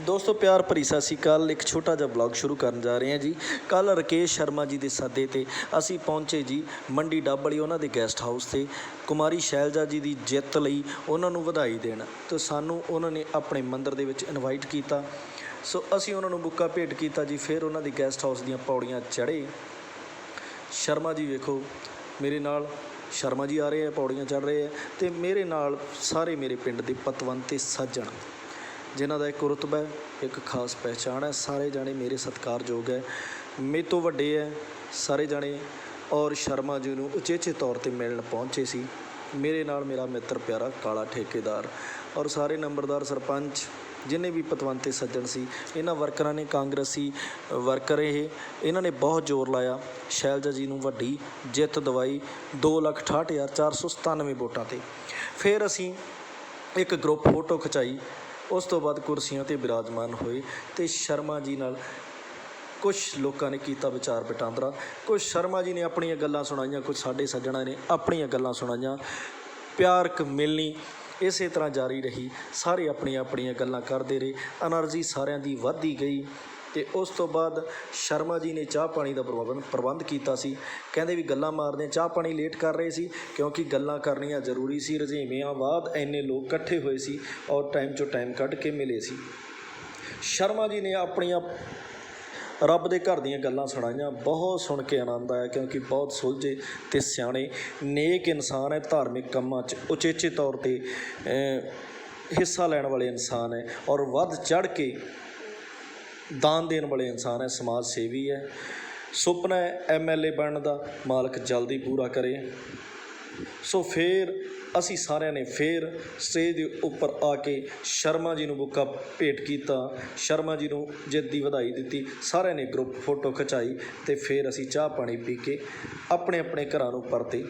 ਦੋਸਤੋ, ਪਿਆਰ ਭਰੀ ਸਤਿ ਸ਼੍ਰੀ ਅਕਾਲ। ਇੱਕ ਛੋਟਾ ਜਿਹਾ ਬਲੌਗ ਸ਼ੁਰੂ ਕਰਨ ਜਾ ਰਹੇ ਹਾਂ ਜੀ। ਕੱਲ ਰਕੇਸ਼ ਸ਼ਰਮਾ ਜੀ ਦੇ ਸੱਦੇ ਤੇ ਅਸੀਂ ਪਹੁੰਚੇ ਜੀ ਮੰਡੀ ਡੱਬਲੀ ਉਹਨਾਂ ਦੇ ਗੈਸਟ ਹਾਊਸ ਤੇ। ਕੁਮਾਰੀ ਸ਼ੈਲਜਾ ਜੀ ਦੀ ਜਿੱਤ ਲਈ ਉਹਨਾਂ ਨੂੰ ਵਧਾਈ ਦੇਣ ਤੇ ਸਾਨੂੰ ਉਹਨਾਂ ਨੇ ਆਪਣੇ ਮੰਦਿਰ ਦੇ ਵਿੱਚ ਇਨਵਾਈਟ ਕੀਤਾ। ਸੋ ਅਸੀਂ ਉਹਨਾਂ ਨੂੰ ਬੁੱਕਾ ਭੇਟ ਕੀਤਾ ਜੀ, ਫਿਰ ਉਹਨਾਂ ਦੇ ਗੈਸਟ ਹਾਊਸ ਦੀਆਂ ਪੌੜੀਆਂ ਚੜ੍ਹੇ। ਸ਼ਰਮਾ ਜੀ ਵੇਖੋ, ਮੇਰੇ ਨਾਲ ਸ਼ਰਮਾ ਜੀ ਆ ਰਹੇ ਆ, ਪੌੜੀਆਂ ਚੜ੍ਹ ਰਹੇ ਆ ਤੇ ਮੇਰੇ ਨਾਲ ਸਾਰੇ ਮੇਰੇ ਪਿੰਡ ਦੇ ਪਤਵੰਤ ਤੇ ਸੱਜਣ ਜਿਨ੍ਹਾਂ ਦਾ ਇੱਕ ਰੁਤਬਾ ਹੈ, ਇੱਕ ਖਾਸ ਪਹਿਚਾਣ ਹੈ। ਸਾਰੇ ਜਾਣੇ ਮੇਰੇ ਸਤਿਕਾਰਯੋਗ ਹੈ। ਮੇਰੇ ਤੋਂ ਵੱਡੇ ਹੈ ਸਾਰੇ ਜਾਣੇ ਔਰ ਸ਼ਰਮਾ ਜੀ ਨੂੰ ਉਚੇਚੇ ਤੌਰ ਤੇ ਮਿਲਣ ਪਹੁੰਚੇ ਸੀ। ਮੇਰੇ ਨਾਲ ਮੇਰਾ ਮਿੱਤਰ ਪਿਆਰਾ ਕਾਲਾ ਠੇਕੇਦਾਰ ਔਰ ਸਾਰੇ ਨੰਬਰਦਾਰ ਸਰਪੰਚ, ਜਿੰਨੇ ਵੀ ਪਤਵੰਤੇ ਸੱਜਣ ਸੀ, ਇਹਨਾਂ ਵਰਕਰਾਂ ਨੇ ਕਾਂਗਰਸੀ ਵਰਕਰ ਇਹ, ਇਹਨਾਂ ਨੇ ਬਹੁਤ ਜ਼ੋਰ ਲਾਇਆ। ਸ਼ੈਲਜਾ ਜੀ ਨੂੰ ਵੱਡੀ ਜਿੱਤ ਦਵਾਈ 268497 ਵੋਟਾਂ ਤੇ। ਫਿਰ ਅਸੀਂ ਇੱਕ ਗਰੁੱਪ ਫੋਟੋ ਖਿਚਾਈ। ਉਸ ਤੋਂ ਬਾਅਦ ਕੁਰਸੀਆਂ ਤੇ ਬਿਰਾਜਮਾਨ ਹੋਏ ਤੇ ਸ਼ਰਮਾ ਜੀ ਨਾਲ ਕੁਝ ਲੋਕਾਂ ਨੇ ਕੀਤਾ ਵਿਚਾਰ ਵਟਾਂਦਰਾ। ਕੁਝ ਸ਼ਰਮਾ ਜੀ ਨੇ ਆਪਣੀਆਂ ਗੱਲਾਂ ਸੁਣਾਈਆਂ ਕੁਝ ਸਾਡੇ ਸੱਜਣਾ ਨੇ ਆਪਣੀਆਂ ਗੱਲਾਂ ਸੁਣਾਈਆਂ। ਪਿਆਰ ਕ ਮਿਲਣੀ ਇਸੇ ਤਰ੍ਹਾਂ ਜਾਰੀ ਰਹੀ। ਸਾਰੇ ਆਪਣੀਆਂ ਆਪਣੀਆਂ ਗੱਲਾਂ ਕਰਦੇ ਰਹੇ। એનર્ਜੀ ਸਾਰਿਆਂ ਦੀ ਵਧਦੀ ਗਈ। ਤੇ ਉਸ ਤੋਂ ਬਾਅਦ ਸ਼ਰਮਾ ਜੀ ਨੇ ਚਾਹ ਪਾਣੀ ਦਾ ਪ੍ਰਬੰਧ ਪ੍ਰਬੰਧ ਕੀਤਾ ਸੀ। ਕਹਿੰਦੇ ਵੀ ਗੱਲਾਂ ਮਾਰਦੇ, ਚਾਹ ਪਾਣੀ ਲੇਟ ਕਰ ਰਹੇ ਸੀ, ਕਿਉਂਕਿ ਗੱਲਾਂ ਕਰਨੀਆਂ ਜ਼ਰੂਰੀ ਸੀ। ਰਜੇਵਿਆਂ ਬਾਅਦ ਇੰਨੇ ਲੋਕ ਇਕੱਠੇ ਹੋਏ ਸੀ ਔਰ ਟਾਈਮ ਚੋਂ ਟਾਈਮ ਕੱਢ ਕੇ ਮਿਲੇ ਸੀ। ਸ਼ਰਮਾ ਜੀ ਨੇ ਆਪਣੀਆਂ ਰੱਬ ਦੇ ਘਰ ਦੀਆਂ ਗੱਲਾਂ ਸੁਣਾਈਆਂ। ਬਹੁਤ ਸੁਣ ਕੇ ਆਨੰਦ ਆਇਆ ਕਿਉਂਕਿ ਬਹੁਤ ਸੁਲਝੇ ਤੇ ਸਿਆਣੇ। ਨੇਕ ਇਨਸਾਨ ਹੈ, ਧਾਰਮਿਕ ਕੰਮਾਂ 'ਚ ਉਚੇਚੇ ਤੌਰ ਤੇ ਹਿੱਸਾ ਲੈਣ ਵਾਲੇ ਇਨਸਾਨ ਹੈ ਔਰ ਵੱਧ ਚੜ ਕੇ ਦਾਨ ਦੇਣ ਵਾਲੇ ਇਨਸਾਨ ਹੈ, ਸਮਾਜ ਸੇਵੀ ਹੈ। ਸੁਪਨਾ ਹੈ ਐਮਐਲਏ ਬਣਨ ਦਾ, ਮਾਲਕ ਜਲਦੀ ਪੂਰਾ ਕਰੇ। ਸੋ ਫਿਰ ਅਸੀਂ ਸਾਰਿਆਂ ਨੇ ਫਿਰ ਸਟੇਜ ਦੇ ਉੱਪਰ ਆ ਕੇ ਸ਼ਰਮਾ ਜੀ ਨੂੰ ਬੁੱਕਾ ਭੇਟ ਕੀਤਾ, ਸ਼ਰਮਾ ਜੀ ਨੂੰ ਜਿੱਤ ਦੀ ਵਧਾਈ ਦਿੱਤੀ, ਸਾਰਿਆਂ ਨੇ ਗਰੁੱਪ ਫੋਟੋ ਖਿਚਾਈ ਤੇ ਫਿਰ ਅਸੀਂ ਚਾਹ ਪਾਣੀ ਪੀ ਕੇ ਆਪਣੇ ਆਪਣੇ ਘਰਾਂ ਨੂੰ ਪਰਤੇ।